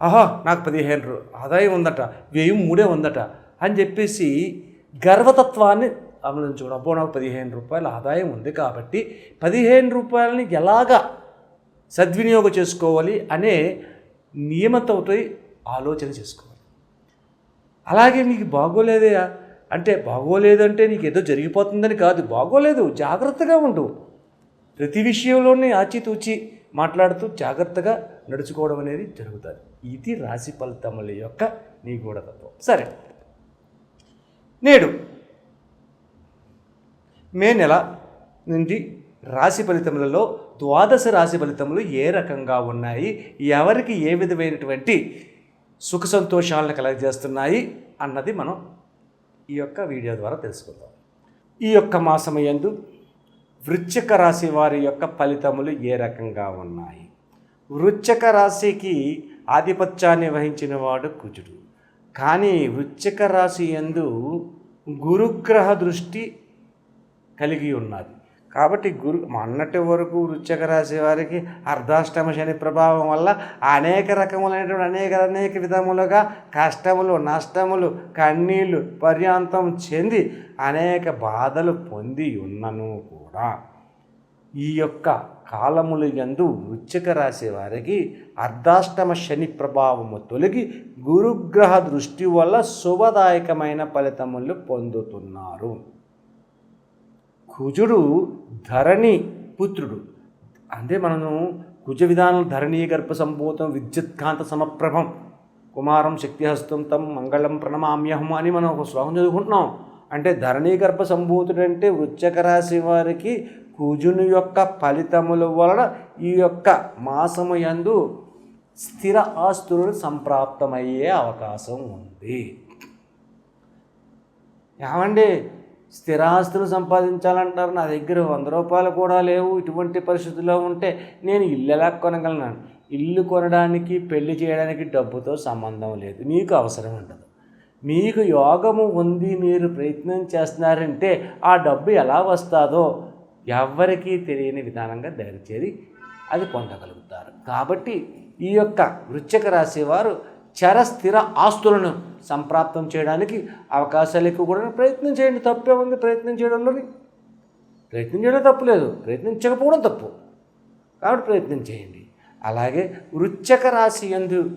ఆహా నాకు పదిహేను ఆదాయం ఉందట వ్యయం మూడే ఉందట అని చెప్పేసి గర్వతత్వాన్ని అమలించుకోవడం. అబ్బో నాకు పదిహేను రూపాయల ఆదాయం ఉంది కాబట్టి పదిహేను రూపాయలని ఎలాగా సద్వినియోగం చేసుకోవాలి అనే నియమతతో ఆలోచన చేసుకోవాలి. అలాగే నీకు బాగోలేదే అంటే బాగోలేదంటే నీకు ఏదో జరిగిపోతుందని కాదు. బాగోలేదు జాగ్రత్తగా ఉండు. ప్రతి విషయంలోనే ఆచితూచి మాట్లాడుతూ జాగ్రత్తగా నడుచుకోవడం అనేది జరుగుతుంది. ఇది రాశి ఫలితముల యొక్క నిగూఢతత్వం. సరే. నేడు మే నెల నుండి రాశి ఫలితములలో ద్వాదశ రాశి ఫలితములు ఏ రకంగా ఉన్నాయి? ఎవరికి ఏ విధమైనటువంటి సుఖ సంతోషాలను కలగజేస్తున్నాయి? అన్నది మనం ఈ యొక్క వీడియో ద్వారా తెలుసుకుందాం. ఈ యొక్క మాసమయందు వృశ్చిక రాశి వారి యొక్క ఫలితములు ఏ రకంగా ఉన్నాయి? వృశ్చిక రాశికి ఆధిపత్యాన్ని వహించిన వాడు కుజుడు. కానీ వృచ్చిక రాశి యందు గురుగ్రహ దృష్టి కలిగి ఉన్నది. కాబట్టి గురు మొన్నటి వరకు వృచ్చిక రాశి వారికి అర్ధాష్టమ శని ప్రభావం వల్ల అనేక రకములైనటువంటి అనేక అనేక విధములుగా కష్టములు నష్టములు కన్నీళ్ళు పర్యాంతం చెంది అనేక బాధలు పొంది ఉన్నను కూడా. ఈ యొక్క కాలములు యందు వృచ్చిక రాశి వారికి అర్ధాష్టమ శని ప్రభావము తొలగి గురుగ్రహ దృష్టి వల్ల శుభదాయకమైన ఫలితములు పొందుతున్నారు. కుజుడు ధరణి పుత్రుడు. అంటే మనము కుజ విధానం ధరణీయ గర్భ సంభూతం విద్యుత్కాంత సమప్రభం. కుమారం శక్తిహస్తం తం మంగళం ప్రణమామ్యహం అని మనం ఒక శ్లోకం చదువుకుంటున్నాం. అంటే ధరణీ గర్భ సంభూతుడు అంటే వృశ్చిక రాశి వారికి కుజుని యొక్క ఫలితముల వలన ఈ యొక్క మాసము యందు స్థిర ఆస్తులు సంప్రాప్తమయ్యే అవకాశం ఉంది. ఏమండి? స్థిరాస్తులు సంపాదించాలంటారు. నా దగ్గర వంద రూపాయలు కూడా లేవు. ఇటువంటి పరిస్థితుల్లో ఉంటే నేను ఇల్లు ఎలా కొనగలను? ఇల్లు కొనడానికి పెళ్ళి చేయడానికి డబ్బుతో సంబంధం లేదు. నీకు అవసరం ఉండదు. మీకు యోగము ఉంది. మీరు ప్రయత్నం చేస్తున్నారంటే ఆ డబ్బు ఎలా వస్తుందో ఎవ్వరికీ తెలియని విధానంగా దయచేది అది పొందగలుగుతారు. కాబట్టి ఈ యొక్క వృశ్చిక రాశి వారు చర స్థిర ఆస్తులను సంప్రాప్తం చేయడానికి అవకాశాలు ఎక్కువ కూడా ప్రయత్నం చేయండి. తప్పే ఉంది. ప్రయత్నం చేయడంలోని ప్రయత్నం చేయడం తప్పులేదు ప్రయత్నించకపోవడం తప్పు. కాబట్టి ప్రయత్నం చేయండి. అలాగే వృచ్చక రాశి ఎందు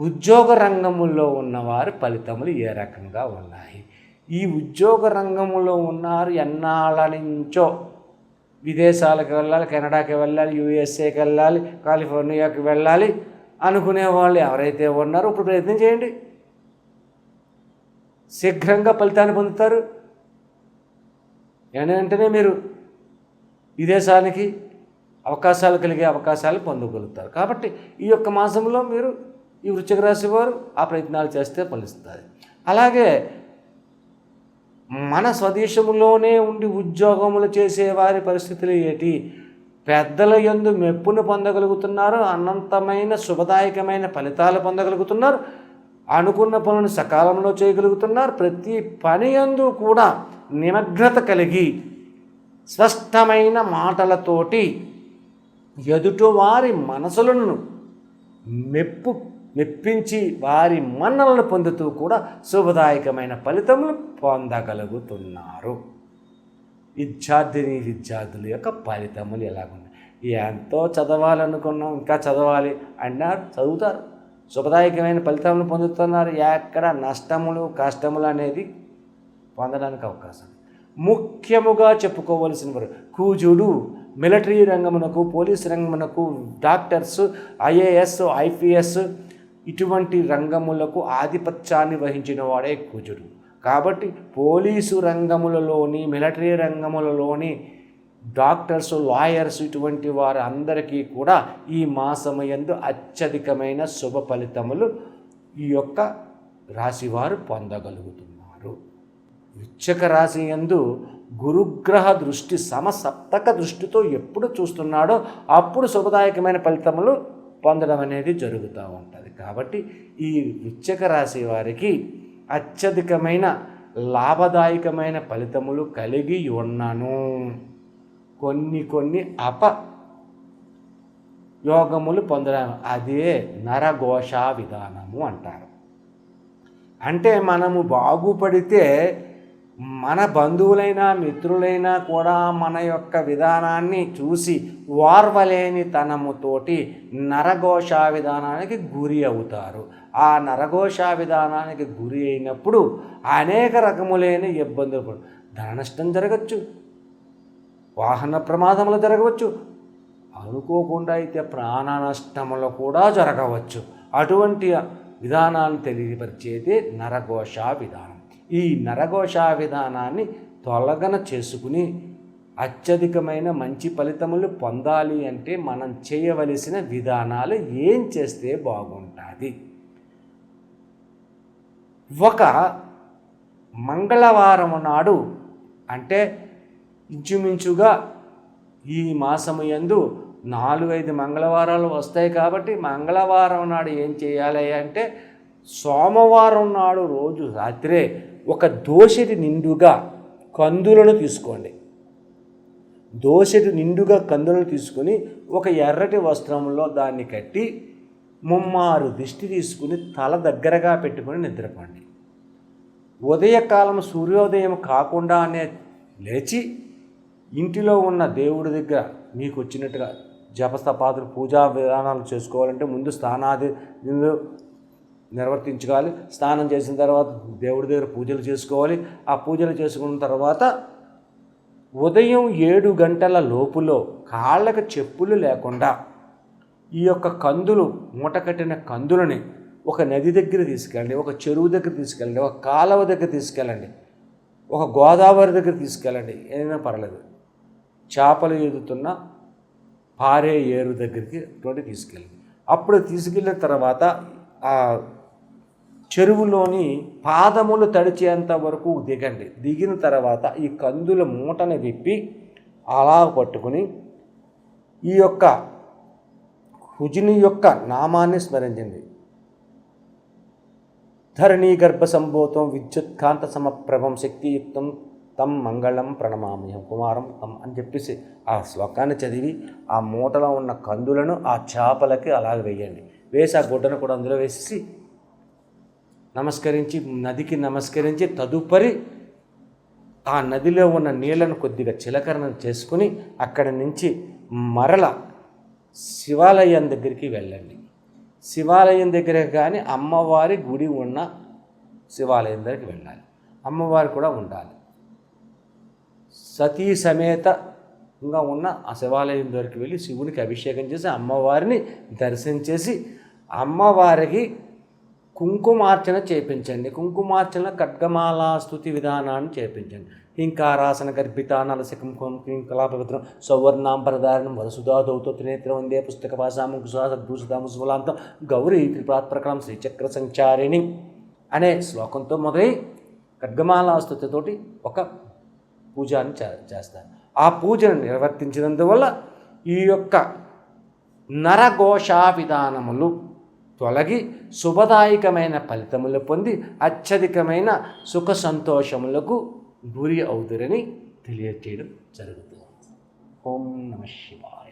ఉద్యోగ రంగములో ఉన్నవారి ఫలితములు ఏ రకంగా ఉన్నాయి? ఈ ఉద్యోగ రంగంలో ఉన్నారు ఎన్నాళ్ళ నుంచో. విదేశాలకు వెళ్ళాలి కెనడాకి వెళ్ళాలి యూఎస్ఏకి వెళ్ళాలి కాలిఫోర్నియాకి వెళ్ళాలి అనుకునే వాళ్ళు ఎవరైతే ఉన్నారో ఇప్పుడు ప్రయత్నం చేయండి. శీఘ్రంగా ఫలితాన్ని పొందుతారు. వెంటనే మీరు విదేశానికి అవకాశాలు కలిగే అవకాశాలు పొందగలుగుతారు. కాబట్టి ఈ యొక్క మాసంలో మీరు ఈ వృశ్చిక రాశి వారు ఆ ప్రయత్నాలు చేస్తే ఫలిస్తుంది అలాగే మన స్వదేశంలోనే ఉండి ఉద్యోగములు చేసేవారి పరిస్థితులు ఏంటి? పెద్దల యందు మెప్పును పొందగలుగుతున్నారు అనంతమైన శుభదాయకమైన ఫలితాలు పొందగలుగుతున్నారు అనుకున్న పనులను సకాలంలో చేయగలుగుతున్నారు ప్రతి పని యందు కూడా నిమగ్నత కలిగి స్పష్టమైన మాటలతోటి ఎదుటివారి మనసులను మెప్పు మెప్పించి వారి మన్నలను పొందుతూ కూడా శుభదాయకమైన ఫలితములు పొందగలుగుతున్నారు. విద్యార్థిని విద్యార్థుల యొక్క ఫలితములు ఎలాగున్నాయి? ఎంతో చదవాలనుకున్నాం ఇంకా చదవాలి అన్నారు చదువుతారు. శుభదాయకమైన ఫలితాలను పొందుతున్నారు. ఎక్కడ నష్టములు కష్టములు అనేది పొందడానికి అవకాశం ముఖ్యముగా చెప్పుకోవలసిన వారు కూజుడు మిలిటరీ రంగమునకు పోలీస్ రంగమునకు డాక్టర్స్ ఐఏఎస్ ఐపీఎస్ ఇటువంటి రంగములకు ఆధిపత్యాన్ని వహించిన వాడే కుజుడు. కాబట్టి పోలీసు రంగములలోని మిలిటరీ రంగములలోని డాక్టర్స్ లాయర్స్ ఇటువంటి వారు అందరికీ కూడా ఈ మాసమయందు అత్యధికమైన శుభ ఫలితములు ఈ యొక్క రాశివారు పొందగలుగుతున్నారు. వృశ్చిక రాశి యందు గురుగ్రహ దృష్టి సమసప్తక దృష్టితో ఎప్పుడు చూస్తున్నాడో అప్పుడు శుభదాయకమైన ఫలితములు పొందడం అనేది జరుగుతూ ఉంటుంది. కాబట్టి ఈ వృశ్చిక రాశి వారికి అత్యధికమైన లాభదాయకమైన ఫలితములు కలిగి ఉన్నాను. కొన్ని కొన్ని అప యోగములు పొందడం అదే నరఘోష విధానము అంటారు. అంటే మనము బాగుపడితే మన బంధువులైనా మిత్రులైనా కూడా మన యొక్క విధానాన్ని చూసి వార్వలేని తనముతోటి నరఘోష విధానానికి గురి అవుతారు. ఆ నరఘోష విధానానికి గురి అయినప్పుడు అనేక రకములైన ఇబ్బందులు పడు. ధన నష్టం జరగచ్చు. వాహన ప్రమాదములు జరగవచ్చు. అనుకోకుండా అయితే ప్రాణ నష్టములు కూడా జరగవచ్చు. అటువంటి విధానాన్ని తెలియపరిచేది నరఘోష విధానం. ఈ నరఘోష విధానాన్ని తొలగన చేసుకుని అత్యధికమైన మంచి ఫలితములు పొందాలి అంటే మనం చేయవలసిన విధానాలు ఏం చేస్తే బాగుంటుంది? ఒక మంగళవారం నాడు అంటే ఇంచుమించుగా ఈ మాసము యందు నాలుగైదు మంగళవారాలు వస్తాయి కాబట్టి మంగళవారం నాడు ఏం చేయాలి అంటే సోమవారం నాడు రోజు రాత్రే ఒక దోషటి నిండుగా కందులను తీసుకోండి. దోషటి నిండుగా కందులను తీసుకొని ఒక ఎర్రటి వస్త్రంలో దాన్ని కట్టి ముమ్మారు దిష్టి తీసుకుని తల దగ్గరగా పెట్టుకొని నిద్రపోండి. ఉదయకాలం సూర్యోదయం కాకుండానే లేచి ఇంటిలో ఉన్న దేవుడి దగ్గర మీకు వచ్చినట్టుగా జపస్తపాదులు పూజా విధానాలు చేసుకోవాలంటే ముందు స్నానాది నిర్వర్తించుకోవాలి. స్నానం చేసిన తర్వాత దేవుడి దగ్గర పూజలు చేసుకోవాలి. ఆ పూజలు చేసుకున్న తర్వాత ఉదయం ఏడు గంటల లోపులో కాళ్ళకు చెప్పులు లేకుండా ఈ యొక్క కందులు మూట కట్టిన కందులని ఒక నది దగ్గర తీసుకెళ్ళండి ఒక చెరువు దగ్గర తీసుకెళ్ళండి ఒక కాలువ దగ్గర తీసుకెళ్ళండి ఒక గోదావరి దగ్గర తీసుకెళ్ళండి. ఏదైనా పర్లేదు. చేపలు ఎదుగుతున్న పారే ఏరు దగ్గరికి తోటి తీసుకెళ్ళండి. అప్పుడు తీసుకెళ్ళిన తర్వాత ఆ చెరువులోని పాదములు తడిచేంత వరకు దిగండి. దిగిన తర్వాత ఈ కందుల మూటను విప్పి అలా పట్టుకుని ఈ యొక్క హుజుని యొక్క నామాన్ని స్మరించండి. ధరణీ గర్భ సంభూతం విద్యుత్కాంత సమప్రభం శక్తియుక్తం తం మంగళం ప్రణమామ్యం కుమారం తమ్ అని చెప్పేసి ఆ శ్లోకాన్ని చదివి ఆ మూటలో ఉన్న కందులను ఆ చేపలకి అలాగ వేయండి. వేసి ఆ గుడ్డను కూడా అందులో వేసేసి నమస్కరించి నదికి నమస్కరించి తదుపరి ఆ నదిలో ఉన్న నీళ్ళను కొద్దిగా చిలకరణ చేసుకుని అక్కడి నుంచి మరల శివాలయం దగ్గరికి వెళ్ళండి. శివాలయం దగ్గర కానీ అమ్మవారి గుడి ఉన్న శివాలయం దగ్గరికి వెళ్ళాలి. అమ్మవారు కూడా ఉండాలి. సతీ సమేతంగా ఉన్న ఆ శివాలయం దగ్గరికి వెళ్ళి శివునికి అభిషేకం చేసి అమ్మవారిని దర్శనం చేసి అమ్మవారికి కుంకుమార్చన చేపించండి. కుంకుమార్చన ఖడ్గమాల స్థుతి విధానాన్ని చేపించండి. హింకారాసన గర్భిత నలసికం కళాపవిత్రం సౌవర్ణాంబరధారణం వరసుధాదౌతో త్రినేత్రం వందే పుస్తక భాషాము కుశాసద్భూషితాము సులాంతం గౌరీ త్రిప్రాత్ప్రకరం శ్రీచక్ర సంచారిణి అనే శ్లోకంతో మొదలై ఖడ్గమాల స్థుతితోటి ఒక పూజాన్ని చేస్తారు. ఆ పూజను నిర్వర్తించినందువల్ల ఈ యొక్క నరఘోషా విధానములు తొలగి శుభదాయకమైన ఫలితములు పొంది అత్యధికమైన సుఖ సంతోషములకు గురి అవుతురని తెలియచేయడం జరుగుతుంది. ఓం నమ శివాయ.